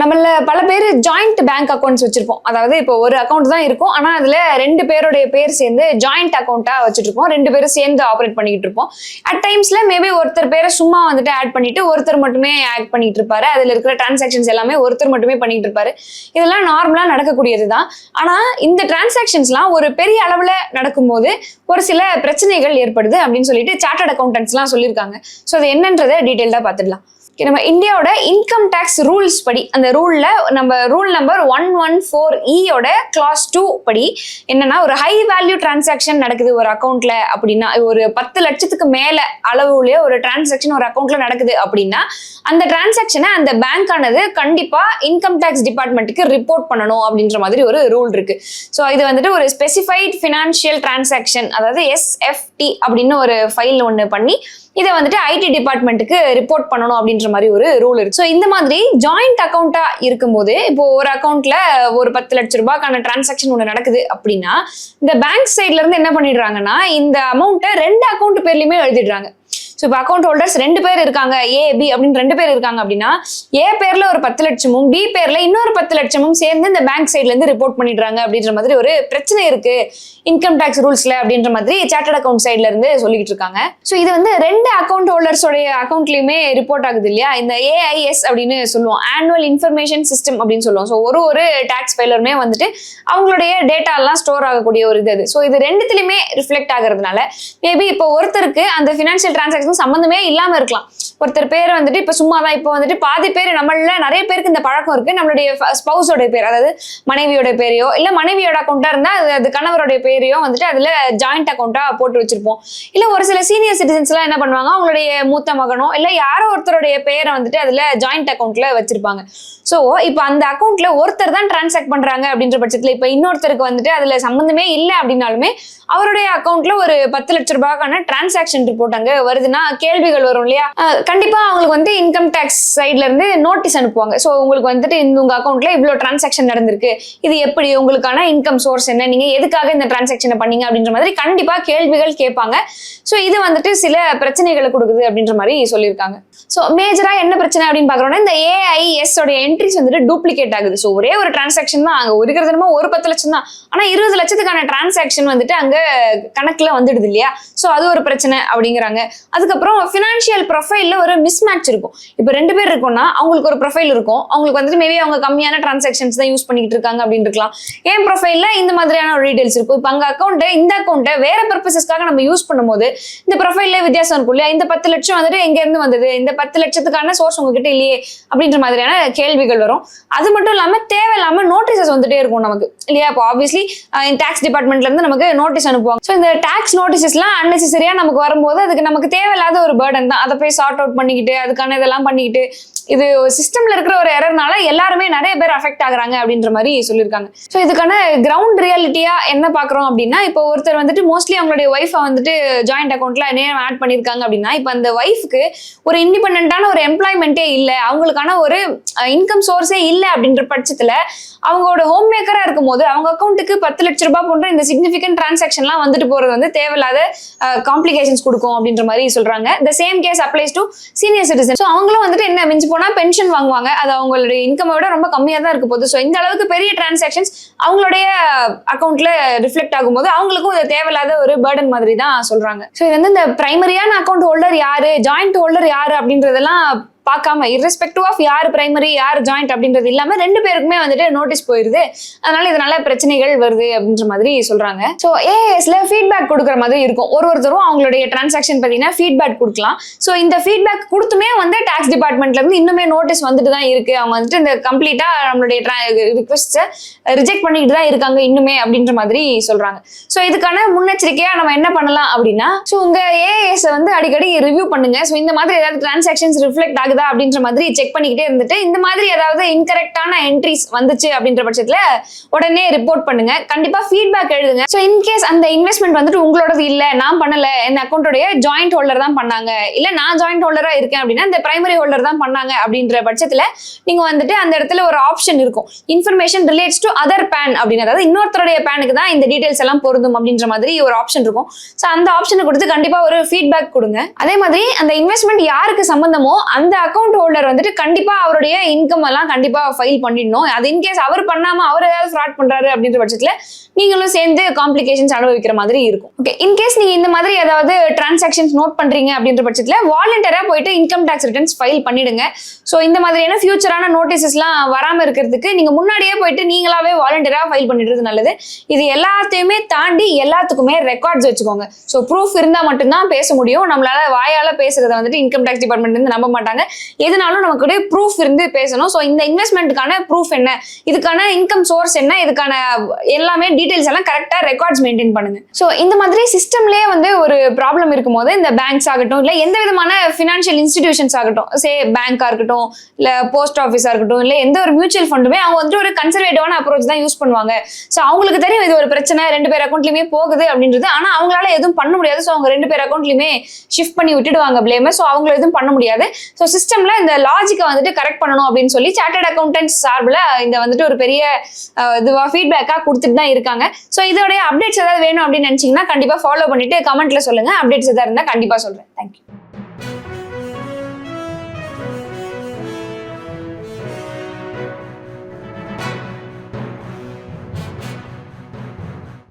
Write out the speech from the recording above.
நம்மள பல பேர் ஜாயிண்ட் பேங்க் அக்கௌண்ட்ஸ் வச்சிருப்போம். அதாவது இப்போ ஒரு அக்கௌண்ட் தான் இருக்கும். ஆனா அதுல ரெண்டு பேருடைய பேர் சேர்ந்து ஜாயிண்ட் அக்கௌண்ட்டாக வச்சுட்டு இருப்போம் ரெண்டு பேரும் சேர்ந்து ஆப்ரேட் பண்ணிக்கிட்டு இருப்போம். அட் டைம்ஸ்ல மேபி ஒருத்தர் பேரை சும்மா வந்துட்டு ஆட் பண்ணிட்டு ஒருத்தர் மட்டுமே ஆட் பண்ணிட்டு இருப்பாரு. அதுல இருக்கிற டிரான்சாக்ஷன்ஸ் எல்லாமே ஒருத்தர் மட்டுமே பண்ணிட்டு இருப்பாரு. இதெல்லாம் நார்மலா நடக்கக்கூடியது தான். ஆனா இந்த டிரான்சாக்ஷன்ஸ்லாம் ஒரு பெரிய அளவுல நடக்கும்போது ஒரு சில பிரச்சனைகள் ஏற்படுது அப்படின்னு சொல்லிட்டு சார்ட்டர்ட் அக்கௌண்டன்ஸ்லாம் சொல்லியிருக்காங்க. ஸோ அது என்னன்றதை டீட்டெயில்டாக பார்த்துடலாம். நம்ம இந்தியாவோட இன்கம் டேக்ஸ் ரூல்ஸ் படி அந்த ரூல்ல நம்ம rule number one one four இயோட class two படி என்னன்னா ஒரு ஹை வேல்யூ டிரான்சாக்ஷன் நடக்குது ஒரு அக்கௌண்ட்ல அப்படின்னா ஒரு பத்து லட்சத்துக்கு மேல அளவுலயே ஒரு டிரான்சாக்ஷன் ஒரு அக்கௌண்ட்ல நடக்குது அப்படின்னா அந்த டிரான்சாக்ஷனை அந்த பேங்க் ஆனது கண்டிப்பா இன்கம் டேக்ஸ் டிபார்ட்மெண்ட்டுக்கு ரிப்போர்ட் பண்ணணும் அப்படின்ற மாதிரி ஒரு ரூல் இருக்கு. ஸோ இது வந்துட்டு ஒரு ஸ்பெசிஃபைட் ஃபினான்ஷியல் டிரான்சாக்ஷன் அதாவது எஸ்எஃப்டி அப்படின்னு ஒரு ஃபைல் ஒன்று பண்ணி இதை வந்துட்டு ஐடி டிபார்ட்மெண்ட்டுக்கு ரிப்போர்ட் பண்ணணும் அப்படின்ற மாதிரி ஒரு ரூல் இருக்கு. ஸோ இந்த மாதிரி ஜாயிண்ட் அக்கௌண்ட்டா இருக்கும்போது இப்போ ஒரு அக்கௌண்ட்ல ஒரு பத்து லட்ச ரூபாய்க்கான டிரான்சாக்ஷன் ஒன்று நடக்குது அப்படின்னா இந்த பேங்க் சைட்ல இருந்து என்ன பண்ணிடுறாங்கன்னா இந்த அமௌண்ட்டை ரெண்டு அக்கௌண்ட் பேர்லயுமே எழுதிடுறாங்க. ஸோ இப்போ அக்கௌண்ட் ஹோல்டர்ஸ் ரெண்டு பேர் இருக்காங்க ஏ பி அப்படின்னு ரெண்டு பேர் இருக்காங்க அப்படின்னா ஏ பேர்ல ஒரு பத்து லட்சமும் பி பேர்ல இன்னொரு பத்து லட்சமும் சேர்ந்து இந்த பேங்க் சைட்ல இருந்து ரிப்போர்ட் பண்ணிடுறாங்க அப்படின்ற மாதிரி ஒரு பிரச்சனை இருக்கு. இன்கம் டேக்ஸ் ரூல்ஸ்ல அப்படின்ற மாதிரி சார்ட்டர்ட் அக்கௌண்ட் சைட்ல இருந்து சொல்லிட்டு இருக்காங்க. ஸோ இது வந்து ரெண்டு அக்கௌண்ட் ஹோல்டர்ஸோடைய அக்கௌண்ட்லயுமே ரிப்போர்ட் ஆகுது இல்லையா? இந்த ஏஐஎஸ் அப்படின்னு சொல்லுவோம் ஆனுவல் இன்ஃபர்மேஷன் சிஸ்டம் அப்படின்னு சொல்லுவோம். ஸோ ஒரு ஒரு டேக்ஸ் ஃபைலருமே வந்துட்டு அவங்களுடைய டேட்டா எல்லாம் ஸ்டோர் ஆகக்கூடிய ஒரு இது அது. ஸோ இது ரெண்டுத்துலயுமே ரிஃப்ளெக்ட் ஆகுறதுனால மேபி இப்போ ஒருத்தருக்கு அந்த ஃபினான்ஷியல் டிரான்சாக்ஷன் சம்மந்தமே இல்லாம இருக்கலாம். ஒருத்தர் பேர் வந்துட்டு இப்போ சும்மா தான் இப்போ வந்துட்டு பாதி பேர் நம்மள நிறைய பேருக்கு இந்த பழக்கம் இருக்கு. நம்மளுடைய ஸ்பௌஸோட பேர் அதாவது மனைவியோட பேரையோ இல்ல மனைவியோட அக்கௌண்டா இருந்தா அது அது கணவருடைய பேரையோ வந்துட்டு அதுல ஜாயிண்ட் அக்கௌண்டா போட்டு வச்சிருப்போம். இல்ல ஒரு சில சீனியர் சிட்டிசன்ஸ் எல்லாம் என்ன பண்ணுவாங்க? அவங்களுடைய மூத்த மகனோ இல்ல யாரோ ஒருத்தருடைய பேரை வந்துட்டு அதுல ஜாயிண்ட் அக்கௌண்ட்ல வச்சிருப்பாங்க. சோ இப்போ அந்த அக்கௌண்ட்ல ஒருத்தர் தான் டிரான்சாக்ட் பண்றாங்க அப்படின்ற பட்சத்துல இப்போ இன்னொருத்தருக்கு வந்துட்டு அதுல சம்பந்தமே இல்லை அப்படின்னாலுமே அவருடைய அக்கௌண்ட்ல ஒரு பத்து லட்ச ரூபாய்க்கான டிரான்சாக்ஷன் ரிப்போர்ட் அங்க வருதுன்னா கேள்விகள் வரும் இல்லையா? கண்டிப்பா அவங்களுக்கு வந்து இன்கம் டேக்ஸ் சைட்ல இருந்து நோட்டீஸ் அனுப்புவாங்க. ஸோ உங்களுக்கு வந்துட்டு இந்த உங்க அக்கௌண்ட்ல இவ்வளவு டிரான்சாக்ஷன் நடந்திருக்கு. இது எப்படி? உங்களுக்கான இன்கம் சோர்ஸ் என்ன? நீங்க எதுக்காக இந்த டிரான்சாக்ஷனை பண்ணீங்க? அப்படின்ற மாதிரி கண்டிப்பா கேள்விகள் கேட்பாங்க. ஸோ இது வந்துட்டு சில பிரச்சனைகளை கொடுக்குது அப்படின்ற மாதிரி சொல்லியிருக்காங்க. ஸோ மேஜரா என்ன பிரச்சனை அப்படின்னு பாக்குறோம்னா இந்த ஏஐஎஸ் உடைய என்ட்ரிஸ் வந்துட்டு டூப்ளிகேட் ஆகுது. ஸோ ஒரே ஒரு டிரான்சாக்ஷன் தான். அங்கே இருக்கிறது என்னமோ ஒரு பத்து லட்சம் தான். ஆனா இருபது லட்சத்துக்கான டிரான்சாக்ஷன் வந்துட்டு அங்க கணக்குல வந்துடுது இல்லையா? ஸோ அது ஒரு பிரச்சனை அப்படிங்கிறாங்க. அதுக்கப்புறம் ஃபினான்ஷியல் ப்ரொஃபைலில் ஒரு மிஸ் மேட்ச் இருக்கும். இப்போ ரெண்டு பேர் இருக்கும்னா அவங்களுக்கு ஒரு ப்ரொஃபைல் இருக்கும். அவங்களுக்கு வந்துட்டு மேபி அவங்க கம்மியான டிரான்சாக்ஷன்ஸ் தான் யூஸ் பண்ணிக்கிட்டு இருக்காங்க அப்படின்னு இருக்கலாம். என் ப்ரொஃபைலில் இந்த மாதிரியான ஒரு டீடைல்ஸ் இருக்கும். இப்போ அங்கே அக்கௌண்ட்டை இந்த அக்கௌண்ட்டை வேற பர்பசஸ்க்காக நம்ம யூஸ் பண்ணும்போது இந்த ப்ரொஃபைல்ல வித்தியாசம் இருக்கும் இல்லையா? இந்த பத்து லட்சம் வந்துட்டு எங்கேருந்து வந்தது? இந்த பத்து லட்சத்துக்கான சோர்ஸ் உங்ககிட்ட இல்லையே? அப்படின்ற மாதிரியான கேள்விகள் வரும். அது மட்டும் இல்லாமல் தேவையில்லாமல் நோட்டீசஸ் வந்துட்டே இருக்கும் நமக்கு. இல்லையா? இப்போ ஆப்வியஸ்லி டாக்ஸ் டிபார்ட்மெண்ட்லேருந்து நமக்கு நோட்டீஸ் அனுப்புவாங்க. ஸோ இந்த டேக்ஸ் நோட்டீசஸ்லாம் அன்னெசரியாக நமக்கு வரும்போது அதுக்கு நமக்கு தேவை தேவையில்லாத ஒரு பேர்டன் தான். அதை போய் சார்ட் அவுட் பண்ணிக்கிட்டு அதுக்கான இதெல்லாம் பண்ணிக்கிட்டு இது சிஸ்டம்ல இருக்கிற ஒரு எரர்னால எல்லாருமே நிறைய பேர் அஃபெக்ட் ஆகுறாங்க அப்படின்ற மாதிரி சொல்லியிருக்காங்க. ஸோ இதுக்கான கிரவுண்ட் ரியாலிட்டியா என்ன பாக்குறோம் அப்படின்னா இப்போ ஒருத்தர் வந்துட்டு மோஸ்ட்லி அவங்களுடைய ஒய்ஃபை வந்துட்டு ஜாயிண்ட் அக்கௌண்ட்ல நேரம் ஆட் பண்ணியிருக்காங்க அப்படின்னா இப்போ அந்த ஒய்ஃப்க்கு ஒரு இண்டிபெண்டான ஒரு எம்ப்ளாய்மெண்ட்டே இல்லை அவங்களுக்கான ஒரு இன்கம் சோர்ஸே இல்லை அப்படின்ற பட்சத்துல அவங்களோட ஹோம் மேக்கரா இருக்கும் போது அவங்க அக்கௌண்ட்டுக்கு பத்து லட்ச ரூபாய் போன்ற இந்த சிக்னிஃபிகன்ட் டிரான்சாக்ஷன்லாம் வந்துட்டு போறது வந்து தேவையில்லாத காம்ப்ளிகேஷன்ஸ் கொடுக்கும் அப்படின்ற மாதிரி சொல்றாங்க. The same case applies to senior citizen so அவங்களும் வந்துட்டு என்ன மிஞ்சி போனா பென்ஷன் வாங்குவாங்க. அது அவங்களுடைய இன்கம் விட ரொம்ப கம்மியா தான் இருக்க போகுது. ஸோ இந்த அளவுக்கு பெரிய டிரான்சாக்ஷன்ஸ் அவங்களுடைய அக்கௌண்ட்ல ரிஃப்ளெக்ட் ஆகும்போது அவங்களுக்கும் இது தேவையில்லாத ஒரு பேர்டன் மாதிரி தான் சொல்றாங்க. ஸோ இது வந்து இந்த பிரைமரியான அக்கௌண்ட் ஹோல்டர் யாரு? ஜாயிண்ட் ஹோல்டர் யாரு? அப்படின்றதெல்லாம் பார்க்காம irrespective ஆஃப் யார் பிரைமரி யார் ஜாயிண்ட் அப்படின்றது இல்லாமல் ரெண்டு பேருக்குமே வந்துட்டு நோட்டீஸ் போயிருது. அதனால இதனால பிரச்சனைகள் வருது அப்படின்ற மாதிரி சொல்றாங்க. ஸோ ஏஎஸ்ல ஃபீட்பேக் கொடுக்குற மாதிரி இருக்கும். ஒரு ஒருத்தரும் அவங்களுடைய டிரான்சாக்ஷன் பார்த்தீங்கன்னா ஃபீட்பேக் கொடுக்கலாம். ஸோ இந்த ஃபீட்பேக் கொடுத்துமே வந்து டாக்ஸ் டிபார்ட்மெண்ட்ல இருந்து இன்னுமே நோட்டீஸ் வந்துட்டு தான் இருக்கு. அவங்க வந்துட்டு இந்த கம்ப்ளீட்டா நம்மளுடைய ரிக்வஸ்ட்டை ரிஜெக்ட் பண்ணிட்டு தான் இருக்காங்க இன்னுமே அப்படின்ற மாதிரி சொல்றாங்க. ஸோ இதுக்கான முன்னெச்சரிக்கையா நம்ம என்ன பண்ணலாம் அப்படின்னா ஸோ உங்க ஏஎஸ் வந்து அடிக்கடி ரிவ்யூ பண்ணுங்க. ஸோ இந்த மாதிரி ஏதாவது டிரான்சாக்ஷன்ஸ் ரிஃப்ளெக்ட் ஆகுதா அப்படின்ற மாதிரி செக் பண்ணிக்கிட்டே இருந்துட்டு இந்த மாதிரி ஏதாவது இன்கரெக்டான என்ட்ரிஸ் வந்துச்சு அப்படின்ற பட்சத்துல உடனே ரிப்போர்ட் பண்ணுங்க. கண்டிப்பா ஃபீட்பேக் எழுதுங்க. ஸோ இன்கேஸ் அந்த இன்வெஸ்ட்மெண்ட் வந்துட்டு உங்களோடது இல்ல நான் பண்ணல என் அக்கௌண்ட்டோடைய ஜாயிண்ட் ஹோல்டர் தான் பண்ணாங்க. இல்ல நான் ஜாயிண்ட் ஹோல்டரா இருக்கேன் அப்படின்னா இந்த பிரைமரி ஹோல்டர் தான் பண்ணாங்க அப்படின்ற பட்சத்துல நீங்க வந்துட்டு அந்த இடத்துல ஒரு ஆப்ஷன் இருக்கும். Information relates to other PAN அப்படின்னு. அதாவது இன்னொருத்தருடைய பேனுக்கு தான் இந்த டீடைல்ஸ் எல்லாம் பொருந்தும் அப்படின்ற மாதிரி ஒரு ஆப்ஷன் இருக்கும். ஸோ அந்த ஆப்ஷனை கொடுத்து கண்டிப்பா ஒரு ஃபீட்பேக் கொடுங்க. அதே மாதிரி அந்த இன்வெஸ்ட்மெண்ட் யாருக்கு சம்பந்தமோ அந்த அக்கௌண்ட் ஹோல்டர் வந்துட்டு கண்டிப்பா அவருடைய இன்கம் எல்லாம் கண்டிப்பா ஃபைல் பண்ணிடணும். அது இன்கேஸ் அவர் பண்ணாம அவர் ஏதாவது ஃப்ராட் பண்றாரு அப்படின்ற பட்சத்துல நீங்களும் சேர்ந்து காம்ப்ளிகேஷன்ஸ் அனுபவிக்கிற மாதிரி இருக்கும். ஓகே இன்கேஸ் நீங்க இந்த மாதிரி ஏதாவது டிரான்சாக்ஷன்ஸ் நோட் பண்றீங்க அப்படின்ற பட்சத்துல வாலண்டியரா போயிட்டு இன்கம் டேக்ஸ் ரிட்டர்ன்ஸ் ஃபைல் பண்ணிடுங்க. ஸோ இந்த மாதிரியான ஃபியூச்சரான நோட்டீசஸ்லாம் வராம இருக்கிறதுக்கு நீங்க முன்னாடியே போயிட்டு நீங்களாவே வாலண்டியரா ஃபைல் பண்ணிடுறது நல்லது. இது எல்லாத்தையுமே தாண்டி எல்லாத்துக்குமே ரெக்கார்ட்ஸ் வச்சுக்கோங்க. ஸோ ப்ரூஃப் இருந்தா மட்டும்தான் பேச முடியும். நம்மளால வாயால பேசுறத வந்துட்டு இன்கம் டேக்ஸ் டிபார்ட்மெண்ட் வந்து நம்ப மாட்டாங்க. எதுனாலும் நமக்கு ப்ரூஃப் இருந்து பேசணும். ஸோ இந்த இன்வெஸ்ட்மெண்ட்டுக்கான ப்ரூஃப் என்ன? இதுக்கான இன்கம் சோர்ஸ் என்ன? இதுக்கான எல்லாமே டீட்டெயில்ஸ் எல்லாம் கரெக்டா ரெக்கார்ட்ஸ் மெயின்டைன் பண்ணுங்க. ஸோ இந்த மாதிரி சிஸ்டம்லயே வந்து ஒரு ப்ராப்ளம் இருக்கும்போது இந்த பேங்க்ஸ் ஆகட்டும் இல்லை எந்த விதமான ஃபினான்ஷியல் இன்ஸ்டிடியூஷன்ஸ் ஆகட்டும் சே பேங்க்காக இருக்கட்டும் இல்லை போஸ்ட் ஆஃபீஸாக இருக்கட்டும் இல்லை எந்த ஒரு மியூச்சுவல் ஃபண்டுமே அவங்க வந்துட்டு ஒரு கன்சர்வேட்டிவான அப்ரோச் தான் யூஸ் பண்ணுவாங்க. ஸோ அவங்களுக்கு தெரியும் இது ஒரு பிரச்சனை ரெண்டு பேர் அக்கௌண்ட்லையுமே போகுது அப்படின்றது. ஆனால் அவங்களால எதுவும் பண்ண முடியாது. ஸோ அவங்க ரெண்டு பேர் அக்கௌண்ட்லையுமே ஷிஃப்ட் பண்ணி விட்டுடுவாங்க பிளேம ஸோ அவங்கள எதுவும் பண்ண முடியாது. ஸோ சிஸ்டம்ல இந்த லாஜிக்கை வந்துட்டு கரெக்ட் பண்ணணும் அப்படின்னு சொல்லி சார்ட்டர்ட் அக்கௌண்டன்ஸ் சார்பில் இந்த வந்துட்டு ஒரு பெரிய இதுவா ஃபீட்பேக்காக கொடுத்துட்டு தான் இருக்காங்க. ஸோ இதோடைய அப்டேட்ஸ் ஏதாவது வேணும் அப்படின்னு நினைச்சீங்கன்னா கண்டிப்பாக ஃபாலோ பண்ணிட்டு கமெண்ட்ல சொல்லுங்க. அப்டேட்ஸ் எதாவது இருந்தால் கண்டிப்பா சொல்றேன். தேங்க்யூ